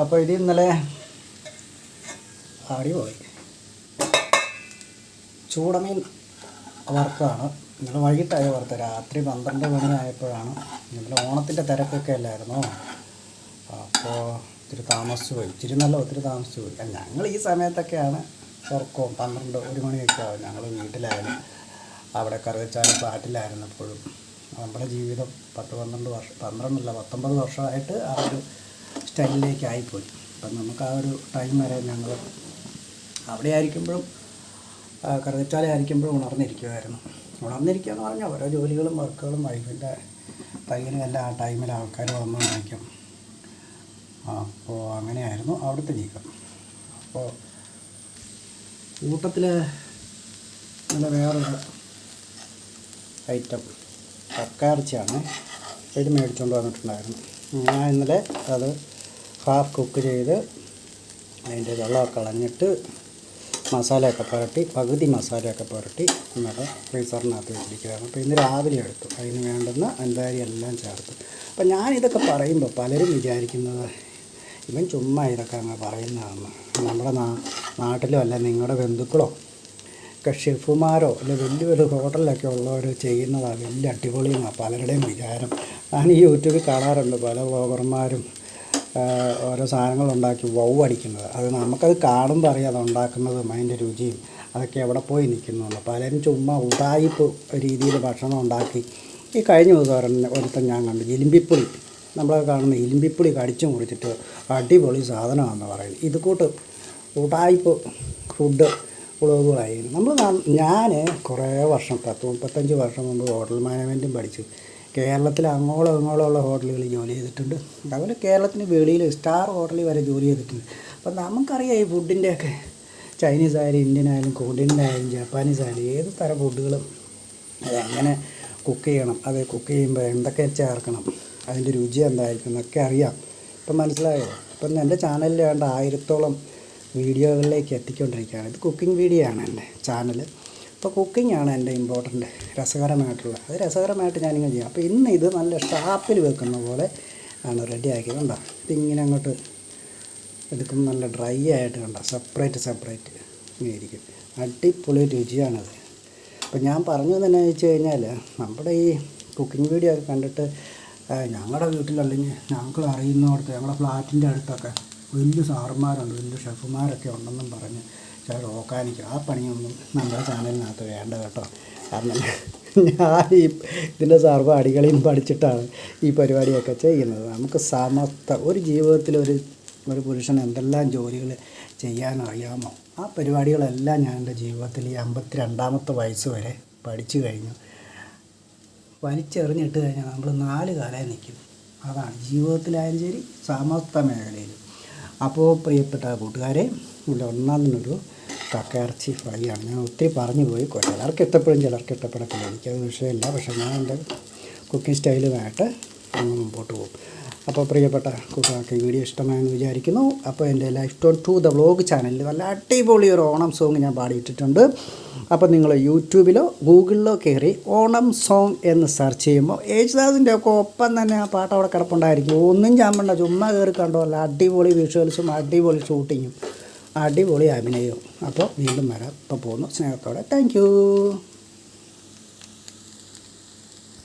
അപ്പോൾ ഇത് ഇന്നലെ ആടി പോയി ചൂടമീൻ വർക്കാണ്. ഇന്നലെ വൈകിട്ടായി വർത്ത്. രാത്രി പന്ത്രണ്ട് മണി ആയപ്പോഴാണ് ഇന്നലെ ഓണത്തിന്റെ തിരക്കൊക്കെ അല്ലായിരുന്നു? അപ്പോൾ ഒത്തിരി താമസിച്ചു പോയി. ഇച്ചിരി നല്ല ഒത്തിരി താമസിച്ചു പോയി. ഞങ്ങൾ ഈ സമയത്തൊക്കെയാണ് ചെറുക്കവും പന്ത്രണ്ട് ഒരു മണിയൊക്കെ ആവും ഞങ്ങൾ വീട്ടിലായാലും. അവിടെ കറിവെച്ചാലും ഫ്ലാറ്റിലായിരുന്നപ്പോഴും. നമ്മുടെ ജീവിതം പത്ത് പന്ത്രണ്ട് വർഷം പന്ത്രണ്ടല്ല പത്തൊമ്പത് വർഷമായിട്ട് ആ ഒരു സ്റ്റൈലിലേക്ക് ആയിപ്പോയി അപ്പം നമുക്ക് ആ ഒരു ടൈം വരെ ഞങ്ങൾ അവിടെ ആയിരിക്കുമ്പോഴും കറുകച്ചാല ആയിരിക്കുമ്പോഴും ഉണർന്നിരിക്കുമായിരുന്നു ഉണർന്നിരിക്കുക എന്ന് പറഞ്ഞാൽ ഓരോ ജോലികളും വർക്കുകളും വൈഫിന്റെ തയ്യലും എല്ലാം ആ ടൈമിൽ ആൾക്കാർ വന്നു വന്നുകൊണ്ടിരിക്കും അപ്പോൾ അങ്ങനെയായിരുന്നു അവിടുത്തെ നീക്കം. അപ്പോൾ കൂട്ടത്തിൽ നല്ല വേറൊരു ഐറ്റം കക്കയിറച്ചിയാണ്. ഇത് മേടിച്ചുകൊണ്ട് വന്നിട്ടുണ്ടായിരുന്നു. ഞാൻ ഇന്നലെ അത് ഹാഫ് കുക്ക് ചെയ്ത് അതിന്റെ വെള്ളമൊക്കെ കളഞ്ഞിട്ട് മസാലയൊക്കെ പുരട്ടി പകുതി മസാലയൊക്കെ പുരട്ടി എന്നിട്ട് ഫ്രീസറിനകത്ത് വെച്ചിരിക്കുകയാണ്. അപ്പോൾ ഇന്ന് രാവിലെ എടുത്തു. അതിന് വേണ്ടുന്ന അൻപാരി എല്ലാം ചേർത്ത്. അപ്പോൾ ഞാനിതൊക്കെ പറയുമ്പോൾ പലരും വിചാരിക്കുന്നത് ഇവൻ ചുമ്മാ ഇതൊക്കെ അങ്ങ് പറയുന്നതാണ് നമ്മുടെ നാ നാട്ടിലോ അല്ല നിങ്ങളുടെ ബന്ധുക്കളോ ഒക്കെ ഷെഫുമാരോ അല്ലെ വലിയ വലിയ ഹോട്ടലിലൊക്കെ ഉള്ളവർ ചെയ്യുന്നതാണ് വലിയ അടിപൊളിയെന്നാണ് പലരുടെയും വിചാരം. ഞാൻ ഈ യൂട്യൂബിൽ കാണാറുണ്ട് പല വ്ളോഗർമാരും ആഹ്, ഓരോ വൗ അടിക്കുന്നത്. അത് നമുക്കത് കാണുമ്പോൾ അറിയാം അത് ഉണ്ടാക്കുന്നതും അതിന്റെ രുചിയും. അതൊക്കെ എവിടെ പോയി നിൽക്കുന്നുണ്ട് പലരും ചുമ്മാ ഉടായിപ്പ് രീതിയിൽ ഭക്ഷണം ഉണ്ടാക്കി. ഈ കഴിഞ്ഞ ദിവസം ഒരെണ്ണം ഒരുത്തൻ ഞാൻ കണ്ടു. ഇലിമ്പിപ്പുളി. നമ്മളൊക്കെ കാണുന്ന ഇലിമ്പിപ്പുളി കടിച്ചു മുറിച്ചിട്ട് അടിപൊളി സാധനമാണെന്ന് പറയുന്നത് ഇത് കൂട്ട് ഉടായിപ്പ് ഫുഡ് ഉളവുകളായി. നമ്മൾ ഞാൻ കുറേ വർഷം പത്ത് മുപ്പത്തഞ്ച് വർഷം മുമ്പ് ഹോട്ടൽ മാനേജ്മെന്റും പഠിച്ചു കേരളത്തിൽ അങ്ങോളം ഇങ്ങോളം ഉള്ള ഹോട്ടലുകളിൽ ജോലി ചെയ്തിട്ടുണ്ട്. അതുപോലെ കേരളത്തിന് വെളിയിൽ സ്റ്റാർ ഹോട്ടലിൽ വരെ ജോലി ചെയ്തിട്ടുണ്ട്. അപ്പം നമുക്കറിയാം ഈ ഫുഡിന്റെയൊക്കെ ചൈനീസ് ആയാലും ഇന്ത്യൻ ആയാലും കോണ്ടിനന്റ് ആയാലും ജപ്പാനീസ് ആയാലും ഏത് തരം ഫുഡുകളും അതെങ്ങനെ കുക്ക് ചെയ്യണം. അത് കുക്ക് ചെയ്യുമ്പോൾ എന്തൊക്കെ ചേർക്കണം അതിന്റെ രുചി എന്തായിരിക്കും എന്നൊക്കെ അറിയാം. ഇപ്പം മനസ്സിലായോ? ഇപ്പം എന്റെ ചാനലിൽ വേണ്ട ആയിരത്തോളം വീഡിയോകളിലേക്ക് എത്തിക്കൊണ്ടിരിക്കുകയാണ്. ഇത് കുക്കിംഗ് വീഡിയോ ആണ് എന്റെ ചാനൽ അപ്പോൾ കുക്കിംഗ് ആണ് എന്റെ ഇമ്പോർട്ടന്റ് രസകരമായിട്ടുള്ള. അത് രസകരമായിട്ട് ഞാനിങ്ങനെ ചെയ്യാം. അപ്പോൾ ഇന്ന് ഇത് നല്ല ഷാപ്പിൽ വെക്കുന്ന പോലെ ആണ് റെഡി ആക്കിയത്. കണ്ടോ? ഇതിങ്ങനെ അങ്ങോട്ട് എടുക്കുമ്പോൾ നല്ല ഡ്രൈ ആയിട്ട് കണ്ടോ? സെപ്പറേറ്റ് സെപ്പറേറ്റ് ഇങ്ങനെ ഇരിക്കും. അടിപൊളി രുചിയാണത്. അപ്പോൾ ഞാൻ പറഞ്ഞു തന്നെ വെച്ച് കഴിഞ്ഞാൽ നമ്മുടെ ഈ കുക്കിംഗ് വീഡിയോ ഒക്കെ കണ്ടിട്ട് ഞങ്ങളുടെ വീട്ടിലല്ലെങ്കിൽ ഞങ്ങൾ അറിയുന്നിടത്ത് ഞങ്ങളുടെ ഫ്ലാറ്റിന്റെ അടുത്തൊക്കെ വലിയ സാറുമാരുണ്ട് വലിയ ഷെഫുമാരൊക്കെ ഉണ്ടെന്നും പറഞ്ഞ് ചില ഓക്കാനിക്കും ആ പണിയൊന്നും നമ്മുടെ ചാനലിനകത്ത് വേണ്ട കേട്ടോ. കാരണം ഞാൻ ഈ ഇതിന്റെ സർവ അടികളെയും പഠിച്ചിട്ടാണ് ഈ പരിപാടിയൊക്കെ ചെയ്യുന്നത്. നമുക്ക് സമസ്ത ഒരു ജീവിതത്തിൽ ഒരു ഒരു പുരുഷൻ എന്തെല്ലാം ജോലികൾ ചെയ്യാനറിയാമോ? ആ പരിപാടികളെല്ലാം ഞാൻ എന്റെ ജീവിതത്തിൽ ഈ അമ്പത്തി രണ്ടാമത്തെ വയസ്സ് വരെ പഠിച്ചു കഴിഞ്ഞു. വലിച്ചെറിഞ്ഞിട്ട് കഴിഞ്ഞാൽ നമ്മൾ നാല് കാലം നിൽക്കും. അതാണ് ജീവിതത്തിലായാലും ശരി സമസ്ത മേഖലയിലും. അപ്പോൾ പ്രിയപ്പെട്ട കൂട്ടുകാരെ ഇവിടെ ഒന്നാമതിനൊരു കക്കയിറച്ചി ഫ്രൈ ആണ്. ഞാൻ ഒത്തിരി പറഞ്ഞു പോയി. ചിലർക്ക് ഇഷ്ടപ്പെടും ചിലർക്ക് ഇഷ്ടപ്പെടത്തില്ല. എനിക്കത് വിഷയമില്ല. പക്ഷേ ഞാൻ എന്റെ കുക്കിംഗ് സ്റ്റൈലുമായിട്ട് മുമ്പോട്ട് പോകും. അപ്പോൾ പ്രിയപ്പെട്ട കൂട്ടുകാർക്ക് വീഡിയോ ഇഷ്ടമായെന്ന് വിചാരിക്കുന്നു. അപ്പോൾ എന്റെ life tone to the vlog ചാനലിൽ നല്ല അടിപൊളി ഒരു ഓണം സോങ് ഞാൻ പാടിയിട്ടിട്ടുണ്ട്. അപ്പോൾ നിങ്ങൾ യൂട്യൂബിലോ ഗൂഗിളിലോ കയറി ഓണം സോങ് എന്ന് സെർച്ച് ചെയ്യുമ്പോൾ യേശുദാസിന്റെ ഒക്കെ ഒപ്പം തന്നെ ആ പാട്ട് അവിടെ കിടപ്പുണ്ടായിരിക്കും. ഒന്നും ചാമ്പണ്ട ചുമ്മാ കയറി കണ്ടോ അല്ല അടിപൊളി വിഷ്വൽസും അടിപൊളി ഷൂട്ടിങ്ങും അടിപൊളി അഭിനയവും. അപ്പോൾ വീണ്ടും വരാം. ഇപ്പോൾ പോകുന്നു. സ്നേഹത്തോടെ. താങ്ക്